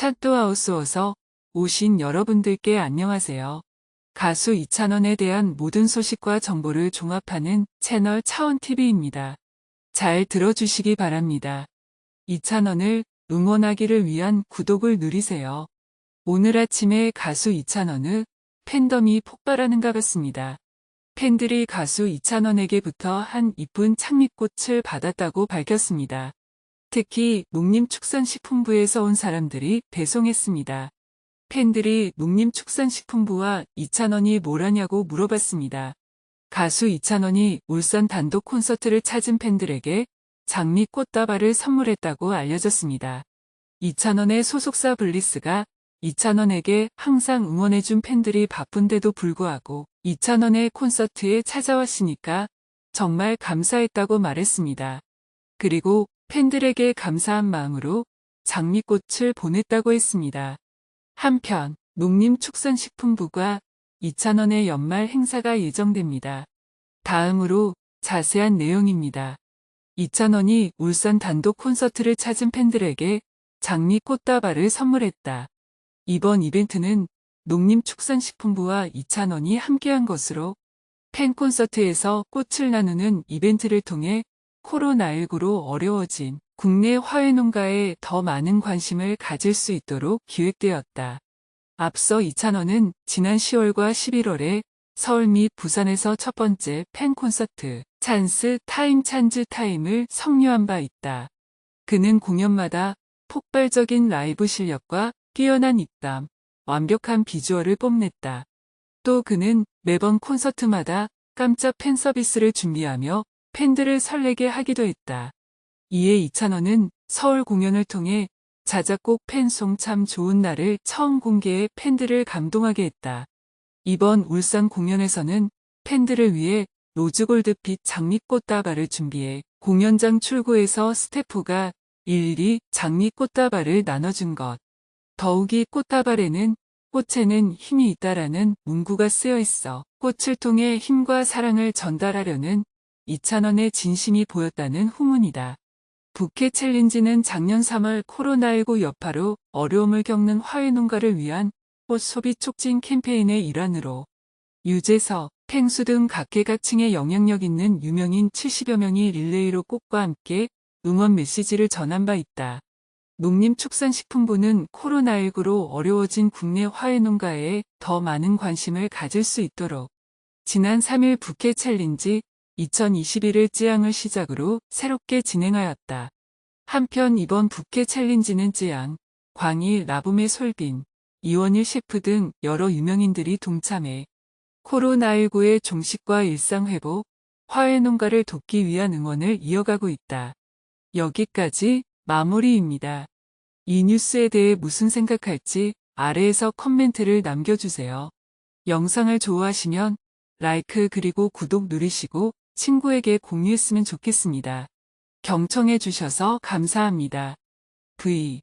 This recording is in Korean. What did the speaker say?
찻도하우스워서 오신 여러분들께 안녕하세요. 가수 이찬원에 대한 모든 소식과 정보를 종합하는 채널 차원TV입니다. 잘 들어주시기 바랍니다. 이찬원을 응원하기를 위한 구독을 누리세요. 오늘 아침에 가수 이찬원의 팬덤이 폭발하는 것 같습니다. 팬들이 가수 이찬원에게부터 한 이쁜 장미꽃을 받았다고 밝혔습니다. 특히 농림축산식품부에서 온 사람들이 배송했습니다. 팬들이 농림축산식품부와 이찬원이 뭐라냐고 물어봤습니다. 가수 이찬원이 울산 단독 콘서트를 찾은 팬들에게 장미 꽃다발을 선물했다고 알려졌습니다. 이찬원의 소속사 블리스가 이찬원에게 항상 응원해준 팬들이 바쁜데도 불구하고 이찬원의 콘서트에 찾아왔으니까 정말 감사했다고 말했습니다. 그리고 팬들에게 감사한 마음으로 장미꽃을 보냈다고 했습니다. 한편 농림축산식품부가 2,000원의 연말 행사가 예정됩니다. 다음으로 자세한 내용입니다. 2,000원이 울산 단독 콘서트를 찾은 팬들에게 장미 꽃다발을 선물했다. 이번 이벤트는 농림축산식품부와 2,000원이 함께한 것으로 팬 콘서트에서 꽃을 나누는 이벤트를 통해 코로나19로 어려워진 국내 화훼농가에 더 많은 관심을 가질 수 있도록 기획되었다. 앞서 2찬원은 지난 10월과 11월에 서울 및 부산에서 첫 번째 팬 콘서트 찬스 타임 찬즈 타임을 성료한 바 있다. 그는 공연마다 폭발적인 라이브 실력과 뛰어난 입담, 완벽한 비주얼을 뽐냈다. 또 그는 매번 콘서트마다 깜짝 팬 서비스를 준비하며 팬들을 설레게 하기도 했다. 이에 이찬원은 서울 공연을 통해 자작곡 팬송 참 좋은 날을 처음 공개해 팬들을 감동하게 했다. 이번 울산 공연에서는 팬들을 위해 로즈골드빛 장미꽃 다발을 준비해 공연장 출구에서 스태프가 일일이 장미꽃 다발을 나눠준 것. 더욱이 꽃다발에는 꽃에는 힘이 있다라는 문구가 쓰여 있어 꽃을 통해 힘과 사랑을 전달하려는 이찬원의 진심이 보였다는 후문이다. 부캐 챌린지는 작년 3월 코로나19 여파로 어려움을 겪는 화훼 농가를 위한 꽃 소비 촉진 캠페인의 일환으로 유재석, 팽수 등 각계각층의 영향력 있는 유명인 70여 명이 릴레이로 꽃과 함께 응원 메시지를 전한 바 있다. 농림축산식품부는 코로나19로 어려워진 국내 화훼농가에 더 많은 관심을 가질 수 있도록 지난 3일 부캐 챌린지 2021을 찌양을 시작으로 새롭게 진행하였다. 한편 이번 부캐 챌린지는 찌양, 광희, 라붐의 솔빈, 이원일 셰프 등 여러 유명인들이 동참해 코로나19의 종식과 일상회복, 화훼 농가를 돕기 위한 응원을 이어가고 있다. 여기까지 마무리입니다. 이 뉴스에 대해 무슨 생각할지 아래에서 커멘트를 남겨주세요. 영상을 좋아하시면 라이크 그리고 구독 누르시고 친구에게 공유했으면 좋겠습니다. 경청해 주셔서 감사합니다. V